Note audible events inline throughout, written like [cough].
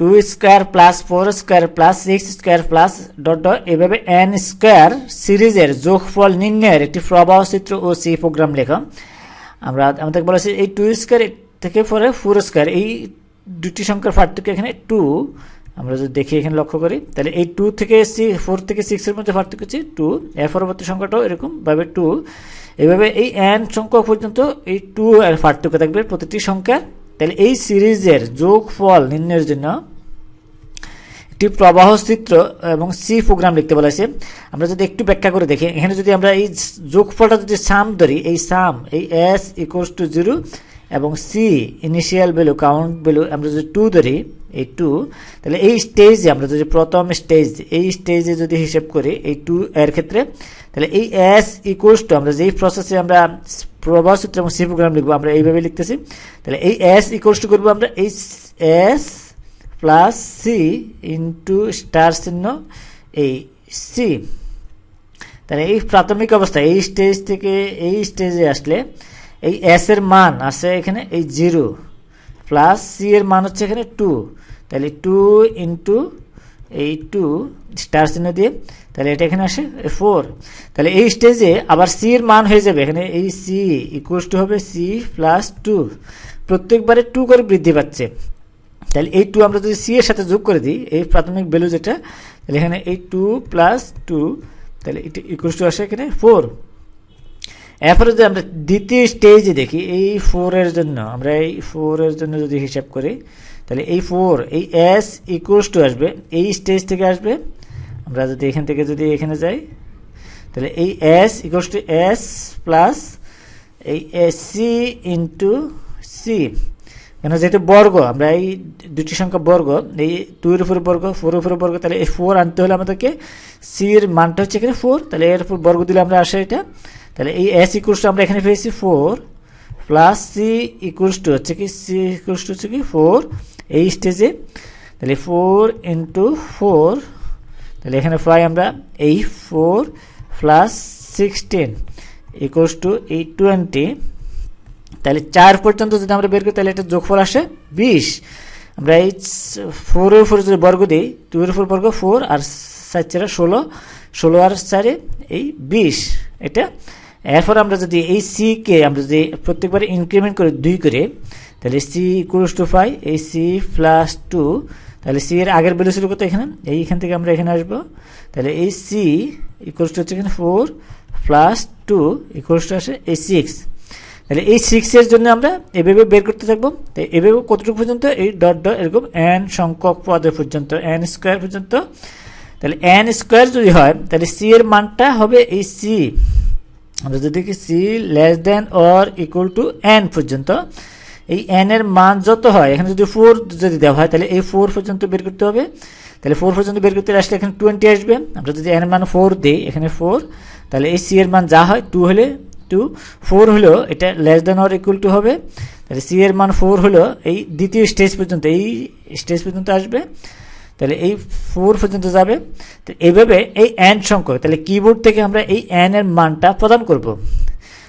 Two square plus four square plus six square plus dot dot এভাবে N square সিরিজের যোগফল নির্ণয়ের একটি প্রবাহ চিত্র ও সি প্রোগ্রাম লেখা। আমরা আমাদের বলেছি এই টু স্কোয়ার থেকে পরে ফোর স্কোয়ার এই দুটি সংখ্যার পার্থক্য এখানে টু আমরা যদি দেখি এখানে লক্ষ্য করি, তাহলে এই টু থেকে সি ফোর থেকে সিক্সের মধ্যে পার্থক্য হচ্ছে টু এর পরবর্তী সংখ্যাটাও এরকম ভাবে টু এইভাবে এই এন সংখ্যা পর্যন্ত এই টু এর পার্থক্য থাকবে প্রতিটি সংখ্যার। তাহলে এই সিরিজের যোগফল নির্ণয়ের জন্য একটি প্রবাহ চিত্র এবং সি প্রোগ্রাম লিখতে বলা হয়েছে আমরা যদি একটু ব্যাখ্যা করে দেখি, এখানে যদি আমরা এই যোগফলটা যদি সাম ধরি, এই সাম, এই এস ইকুয়ালস টু জিরো এবং C initial value count value আমরা যদি টু ধরি, এই টু তাহলে এই স্টেজে আমরা যদি প্রথম স্টেজ এই স্টেজে যদি হিসেব করি, এই টু এর ক্ষেত্রে, তাহলে এই এস ইকুয়ালস টু আমরা যেই প্রসেসে আমরা প্রবাহ সূত্র এবং সি প্রোগ্রাম লিখব, আমরা এইভাবে লিখতেছি। তাহলে এই এস ইকুয়ালস টু করব আমরা, এই s plus c into star চিহ্ন এই সি। তাহলে এই প্রাথমিক অবস্থা, এই স্টেজ থেকে এই স্টেজে আসলে এই এস এর মান আছে এখানে, এই জিরো প্লাস সি এর মান হচ্ছে এখানে টু তাহলে টু ইন্টু এই টু স্টার চিহ্ন দিয়ে, তাহলে এটা এখানে আসে ফোর তাহলে এই স্টেজে আবার সি এর মান হয়ে যাবে, এখানে এই সি ইকুয়ালস টু হবে সি প্লাস টু প্রত্যেকবারে টু করে বৃদ্ধি পাচ্ছে। তাহলে এই টু আমরা যদি সি এর সাথে যোগ করে দিই, এই প্রাথমিক ভ্যালু যেটা, তাহলে এখানে এই টু প্লাস টু তাহলে এটা ইকুয়ালস টু আসে এখানে ফোর এরপরে যদি আমরা দ্বিতীয় স্টেজে দেখি, এই ফোরের জন্য, আমরা এই ফোরের জন্য যদি হিসাব করি, তাহলে এই ফোর এই এস ইকুয়ালস টু আসবে, এই স্টেজ থেকে আসবে, আমরা যদি এখান থেকে যদি এখানে যাই, তাহলে এই s equals to s plus এই এস সি ইন্টু সি কেন যেহেতু বর্গ, আমরা এই দুটি সংখ্যা বর্গ, এই এর উপরে বর্গ ফোর উপরে বর্গ, তাহলে এই ফোর আনতে হলে আমাদেরকে সি এর মানটা হচ্ছে এখানে ফোর তাহলে এর উপর বর্গ দিলে আমরা আসে এটা। তাহলে এই এস ইকুয়ালস আমরা এখানে পেয়েছি four plus C equals two হচ্ছে কি সি ইকুয়ালস টু হচ্ছে কি ফোর এই স্টেজে তাহলে ফোর ইন্টু ফোর তাহলে এখানে পাই আমরা এই four plus sixteen equals to এই টোয়েন্টি তাহলে চার পর্যন্ত যদি আমরা বের করি, তাহলে এটা যোগফল আসে বিশ। আমরা এই ফোরের উপরে যদি বর্গ দিই এর উপর বর্গ ফোর আর চার চারে ষোলো। ষোলো আর চারে এই বিশ। এটা এরপর আমরা যদি এই সি কে আমরা যদি প্রত্যেকবার ইনক্রিমেন্ট করে দুই করে, তাহলে সি ইকুয়ালস টু ফাইভ এই সি প্লাস টু তাহলে সি এর আগের ভ্যালু ছিল কত এখানে? এইখান থেকে আমরা এখানে আসব। তাহলে এই সি ইকুয়ালস টু হচ্ছে এখানে four plus two equals to আসে এই সিক্স তাহলে এই সিক্সের জন্য আমরা এভাবে বের করতে থাকব। তাই এভাবে কতটুকু পর্যন্ত? এই ডট ডট এরকম এন সংখ্যক পদের পর্যন্ত এন স্কোয়ার পর্যন্ত। তাহলে এন স্কোয়ার যদি হয়, তাহলে সি এর মানটা হবে এই সি আমরা যদি দেখি c less than or equal to n পর্যন্ত, এই এন এর মান যত হয়, এখানে যদি ফোর যদি দেওয়া হয়, তাহলে এই ফোর পর্যন্ত বের করতে হবে। তাহলে ফোর পর্যন্ত বের করতে আসলে এখানে টোয়েন্টি আসবে। আমরা যদি এন এর মান ফোর দিই, এখানে ফোর তাহলে এই সি এর মান যা হয় টু হলে টু ফোর হলো এটা less than or equal to হবে। তাহলে সি এর মান ফোর হলো এই দ্বিতীয় স্টেজ পর্যন্ত, এই স্টেজ পর্যন্ত আসবে। তাহলে এই ফোর পর্যন্ত যাবে। তো এইভাবে এই এন সংখ্যক, তাহলে কিবোর্ড থেকে আমরা এই এন এর মানটা প্রদান করব।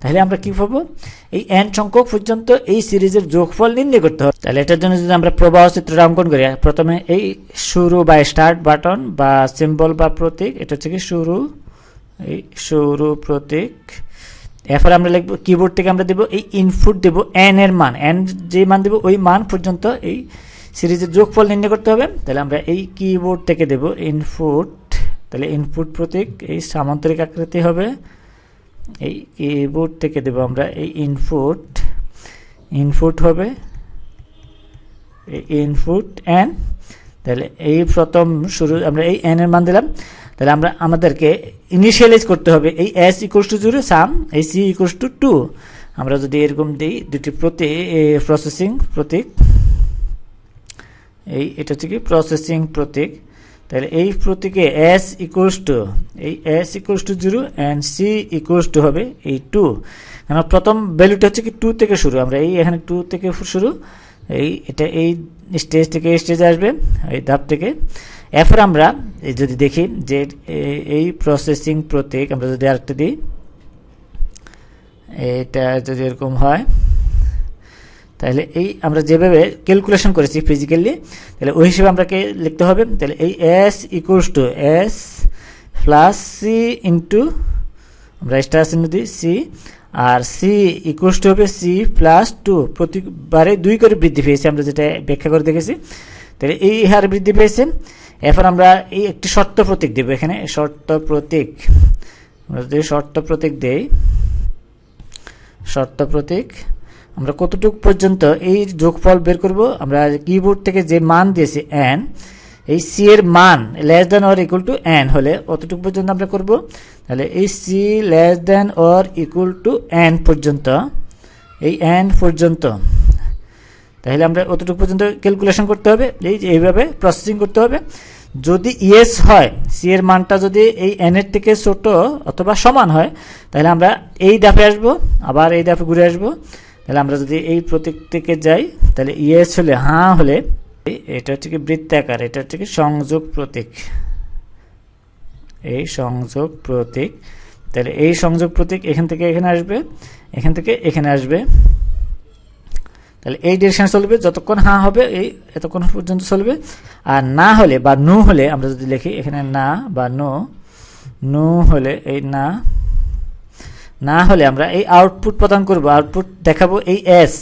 তাহলে আমরা কি পাবো? এই এন সংখ্যক পর্যন্ত এই সিরিজের যোগফল নির্ণয় করতে হবে। তাহলে এটার জন্য যদি আমরা প্রবাহ চিত্রটা অঙ্কন করি, প্রথমে এই শুরু বা স্টার্ট বাটন বা সিম্বল বা প্রতীক, এটা হচ্ছে কি শুরু, এই শুরু প্রতীক এরপর আমরা লিখব কিবোর্ড থেকে আমরা দেব এই ইনপুট দেব এন এর মান। এন যে মান দেব ওই মান পর্যন্ত এই সিরিজের যোগফল নির্ণয় করতে হবে। তাহলে আমরা এই কিবোর্ড থেকে দেব ইনপুট তাহলে ইনপুট প্রতীক এই সামান্তরিক আকৃতি হবে। এই কিবোর্ড থেকে দেব আমরা এই ইনপুট ইনপুট হবে। এই ইনপুট এন তাহলে এই প্রথম শুরু, আমরা এই এন এর মান দিলাম। তাহলে আমরা আমাদেরকে ইনিশিয়ালাইজ করতে হবে এই s equals to zero sum এই সি ইকুয়ালস টু টু আমরা যদি এরকম দিই, দুটি প্রতি প্রসেসিং প্রতীক। এই, এটা হচ্ছে কি? প্রসেসিং প্রতীক। তাহলে এই প্রতীকে এস ইকুয়ালস টু এই s equals to zero and c equals to হবে এই টু কারণ প্রথম ভ্যালুটা হচ্ছে কি টু থেকে শুরু। আমরা এই এখানে টু থেকে শুরু। এই, এটা এই স্টেজ থেকে স্টেজে আসবে, এই ধাপ থেকে। এরপর আমরা যদি দেখি যে এই প্রসেসিং প্রতীক আমরা যদি আরেকটা দিই, এটা যদি এরকম হয়, তাহলে এই আমরা যেভাবে ক্যালকুলেশন করেছি ফিজিক্যালি তাহলে ওই হিসেবে আমরাকে লিখতে হবে? তাহলে এই s equals to s plus c into আমরা স্টার চিহ্ন দিই সি আর সি ইকুয়ালস টু হবে সি প্লাস টু প্রতিবারে দুই করে বৃদ্ধি পেয়েছে, আমরা যেটা ব্যাখ্যা করে দেখেছি। তাহলে এই হার বৃদ্ধি পেয়েছে। এরপর আমরা এই একটি শর্ত প্রতীক দেব এখানে, শর্ত প্রতীক। আমরা যদি শর্ত প্রতীক দেই, শর্ত প্রতীক, আমরা কতটুকু পর্যন্ত এই যোগফল বের করব? আমরা কিবোর্ড থেকে যে মান দিয়েছি এন এই সি এর মান less than or equal to n হলে অতটুকু পর্যন্ত আমরা করব? তাহলে এই c less than or equal to n পর্যন্ত, এই এন পর্যন্ত তাহলে আমরা অতটুকু পর্যন্ত ক্যালকুলেশন করতে হবে। এই যে এইভাবে প্রসেসিং করতে হবে। যদি ইয়েস হয় সি এর মানটা যদি এই এন এর থেকে ছোট অথবা সমান হয়, তাহলে আমরা এই দাফে আসব, আবার এই দাফে ঘুরে আসব। তাহলে আমরা যদি এই প্রতীক থেকে যাই, তাহলে ইয়েস হলে হাঁ হলে, এটা হচ্ছে কি বৃত্তাকার, এটা হচ্ছে কি সংযোগ প্রতীক। এই সংযোগ প্রতীক, তাহলে এই সংযোগ প্রতীক এখান থেকে এখানে আসবে, এখান থেকে এখানে আসবে। তাহলে এই ডিরেকশন চলবে, যতক্ষণ হা হবে, এই এতক্ষণ পর্যন্ত চলবে। আর না হলে বা নু হলে আমরা যদি লিখি, এখানে না বা নো, নু হলে এই না না হলে আমরা এই আউটপুট প্রদান করব আউটপুট দেখাবো এই এস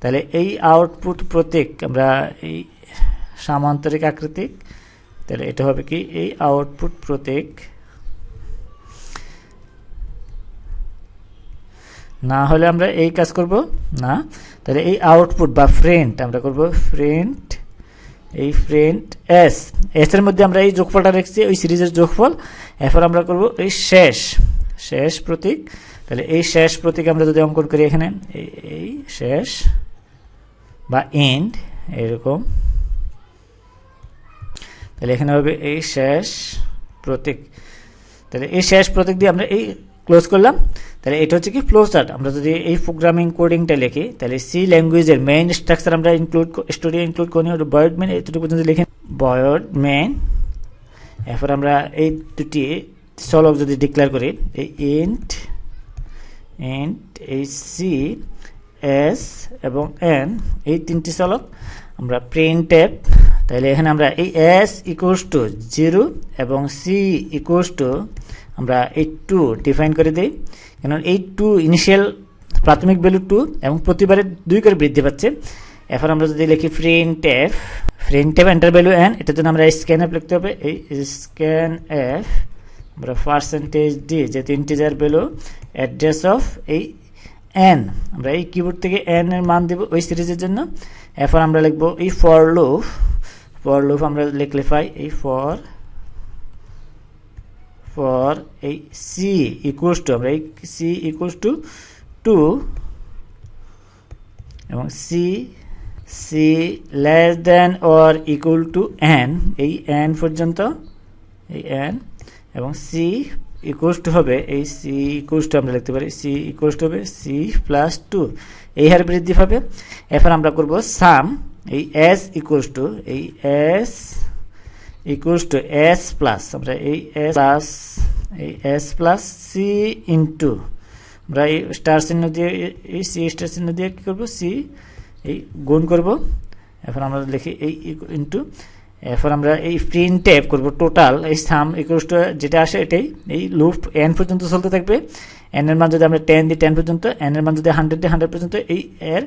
তাহলে এই আউটপুট প্রতীক আমরা এই সামান্তরিক আকৃতিক, তাহলে এটা হবে কি? এই আউটপুট প্রতীক না হলে আমরা এই কাজ করব, না। তাহলে এই আউটপুট বা ফ্রেন্ট আমরা করব ফ্রেন্ট এই ফ্রেন্ট এস এস এর মধ্যে আমরা এই যোগফলটা রেখেছি, ওই সিরিজের যোগফল। এরপর আমরা করব এই শেষ শেষ প্রতীক। তাহলে এই শেষ প্রতীক আমরা যদি অঙ্কন করি এখানে, এই শেষ বা এন্ড এরকম। তাহলে এখানে হবে এই শেষ প্রতীক। তাহলে এই শেষ প্রতীক দিয়ে আমরা এই ক্লোজ করলাম। তাহলে এটা হচ্ছে কি ফ্লো চার্ট আমরা যদি এই প্রোগ্রামিং কোডিংটা লিখি, তাহলে সি ল্যাঙ্গুয়েজের মেইন স্ট্রাকচার আমরা ইনক্লুড স্টোরি ইনক্লুড করি বয়ড মেন এতটুকু পর্যন্ত লিখে বয়ড মেন এরপর আমরা এই দুটি চলক যদি ডিক্লেয়ার করি, এই ইন্ট ইন্ট এই সি এস এবং এন এই তিনটি চলক আমরা প্রিন্ট অ্যাপ তাহলে এখানে আমরা এই এস ইকুয়ালস টু জিরো এবং সি ইকুয়ালস টু আমরা এই টু ডিফাইন করে দিই। কেন এই টু ইনিশিয়াল প্রাথমিক ভ্যালু টু এবং প্রতিবারে দুই করে বৃদ্ধি পাচ্ছে। এখন আমরা যদি লিখি print f print f enter value n এটার জন্য আমরা স্ক্যান এফ লিখতে হবে। এই স্ক্যান এফ আমরা পার্সেন্টেজ ডি যেহেতু ইন্টিজার ভ্যালু অ্যাড্রেস অফ এই এন আমরা এই কিবোর্ড থেকে এন এর মান দেব ওই সিরিজের জন্য। এখন আমরা লিখব এই ফর লুফ ফর লুফ আমরা লিখলে পাই এই ফর ফর এই সি ইকুয়ালস টু আমরা এই সি ইকুয়ালস টু টু এবং c c less than or equal to n এই এন পর্যন্ত, এই এন এবং সি ইকুয়ালস টু হবে, এই সি ইকুয়ালস টু আমরা লিখতে পারি সি ইকুয়ালস টু হবে সি প্লাস টু এই হারে বৃদ্ধি পাবে। এরপর আমরা করব সাম এই এস ইকুয়ালস টু এই s equals to s plus আমরা এই এস প্লাস এই এস প্লাস সি ইন্টু আমরা এই স্টার চিহ্ন দিয়ে, এই সি স্টার চিহ্ন দিয়ে কী করব? সি এই গুণ করব। এখন আমরা লিখি এই ইন্টু এরপর আমরা এই প্রিন্ট ট্যাপ করব টোটাল এই সাম ইকুয়ালস টু যেটা আসে এটাই, এই লুপ এন পর্যন্ত চলতে থাকবে। এন এর মান যদি আমরা টেন দিই টেন পর্যন্ত এন এর মান যদি হান্ড্রেড দিই হান্ড্রেড পর্যন্ত, এই এর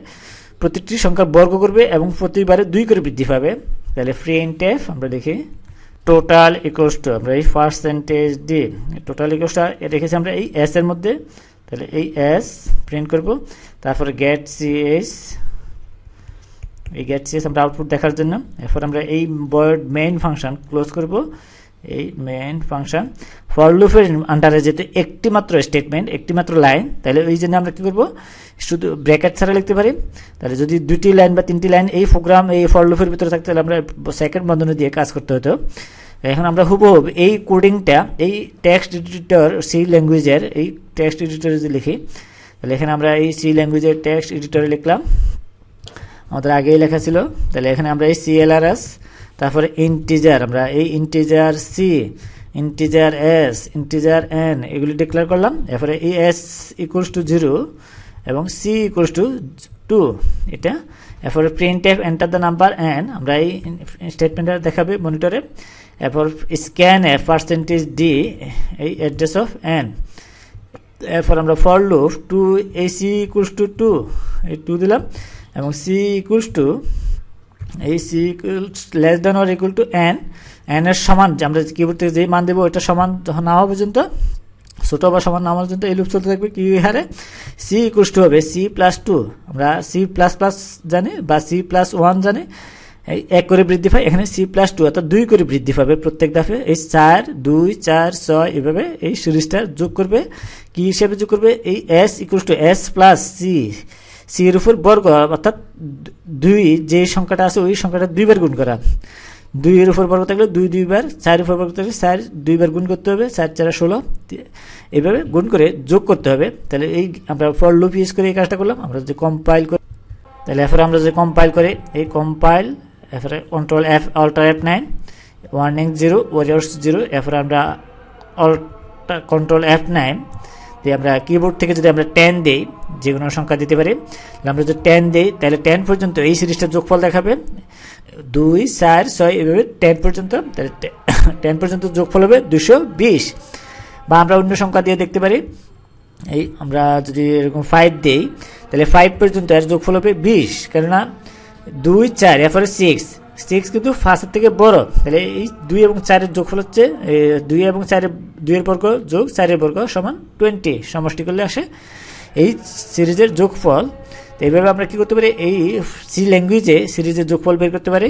প্রতিটি সংখ্যার বর্গ করবে এবং প্রতিবারে দুই করে বৃদ্ধি পাবে। তাহলে প্রিন্ট ট্যাপ আমরা লিখি টোটাল ইকোস্ট আমরা এই পার্সেন্টেজ ডি টোটাল ইকুয়ালসটা রেখেছি আমরা এই এস এর মধ্যে। তাহলে এই এস প্রিন্ট করব। তারপরে গেট সিএস এই গেট সিএস আমরা আউটপুট দেখার জন্য। এরপর আমরা এই বয়েড মেইন ফাংশন ক্লোজ করব। এই মেইন ফাংশন ফর লুপের আন্ডারে যেতে একটি মাত্র স্টেটমেন্ট একটি মাত্র লাইন তাহলে ওই জন্য আমরা কী করব? শুধু ব্র্যাকেট ছাড়া লিখতে পারি। তাহলে যদি দুটি লাইন বা তিনটি লাইন এই প্রোগ্রাম এই ফর লুপের ভিতরে থাকতে, তাহলে আমরা সেকেন্ড বন্ধনী দিয়ে কাজ করতে হতো। এখন আমরা হুবহুব এই কোডিংটা এই টেক্সট এডিটর সি ল্যাঙ্গুয়েজের এই টেক্সট এডিটরে যদি লিখি, তাহলে এখানে আমরা এই সি ল্যাঙ্গুয়েজের টেক্সট এডিটরে লিখলাম। আমাদের আগেই লেখা ছিল। তাহলে এখানে আমরা এই সিএলআরএস তারপরে ইন্টিজার আমরা এই integer c integer s integer n এগুলি ডিক্লেয়ার করলাম। এরপরে এই এস ইকুয়ালস টু জিরো এবং সি ইকুয়ালস টু টু এটা। এরপরে print f enter the number n আমরা এই স্টেটমেন্টটা দেখাবে মনিটরে এরপর স্ক্যান এফ পার্সেন্টেজ ডি এই অ্যাড্রেস অফ এন এরপর আমরা for loop to A C equals to two এই টু দিলাম। এবং সি ইকুয়ালস টু এই c equals less than or equal to n n এর সমান, যে আমরা কিবোর্ড থেকে যেই মান দেবো এটা সমান না হওয়া পর্যন্ত, ছোট বা সমান না হওয়া পর্যন্ত এই লুপ চলতে থাকবে কি হারে সি ইকুয়ালস টু হবে সি প্লাস টু আমরা সি প্লাস প্লাস জানি বা সি প্লাস ওয়ান জানি। এই এক করে বৃদ্ধি পায়, এখানে সি প্লাস টু অর্থাৎ দুই করে বৃদ্ধি পাবে প্রত্যেক দাফে এই চার, দুই, চার, ছয়, এভাবে এই সিরিজটা যোগ করবে। কি হিসেবে যোগ করবে? এই s equals to s plus c c এর উপর বর্গ, অর্থাৎ দুই, যে সংখ্যাটা আছে ওই সংখ্যাটা দুইবার গুণ করা। দুই এর উপর বর্গ থাকলে দুই দুইবার চার উপর বর্গ থাকলে চার দুইবার গুণ করতে হবে, চার চার ষোলো। এইভাবে গুণ করে যোগ করতে হবে। তাহলে এই আমরা ফর লুপ ইউজ করে এই কাজটা করলাম। আমরা যদি কম্পাইল করি তাহলে এরপরে আমরা যদি কম্পাইল করি, এই কম্পাইল এরপরে control f alter f nine warning zero errors zero এরপরে আমরা অল্টা কন্ট্রোল এফ নাইন দিয়ে আমরা কিবোর্ড থেকে যদি আমরা টেন দিই, যে কোনো সংখ্যা দিতে পারি আমরা যদি টেন দিই, তাহলে টেন পর্যন্ত এই সিরিজটা যোগফল দেখাবে। দুই, চার, ছয়, এভাবে টেন পর্যন্ত, তাহলে টেন [coughs] পর্যন্ত যোগফল হবে দুশো বিশ। বা আমরা অন্য সংখ্যা দিয়ে দেখতে পারি। এই আমরা যদি এরকম ফাইভ দিই, তাহলে ফাইভ পর্যন্ত এর যোগফল হবে বিশ। কেননা দুই, চার, এরপরে সিক্স সিক্স কিন্তু ফার্স্টের থেকে বড়। তাহলে এই দুই এবং চারের যোগফল হচ্ছে দুই এবং চারের, দুইয়ের বর্গ যোগ চারের বর্গ সমান টোয়েন্টি সমষ্টি করলে আসে এই সিরিজের যোগফল। তো এইভাবে আমরা কী করতে পারি? এই সি ল্যাঙ্গুয়েজে সিরিজের যোগফল বের করতে পারি।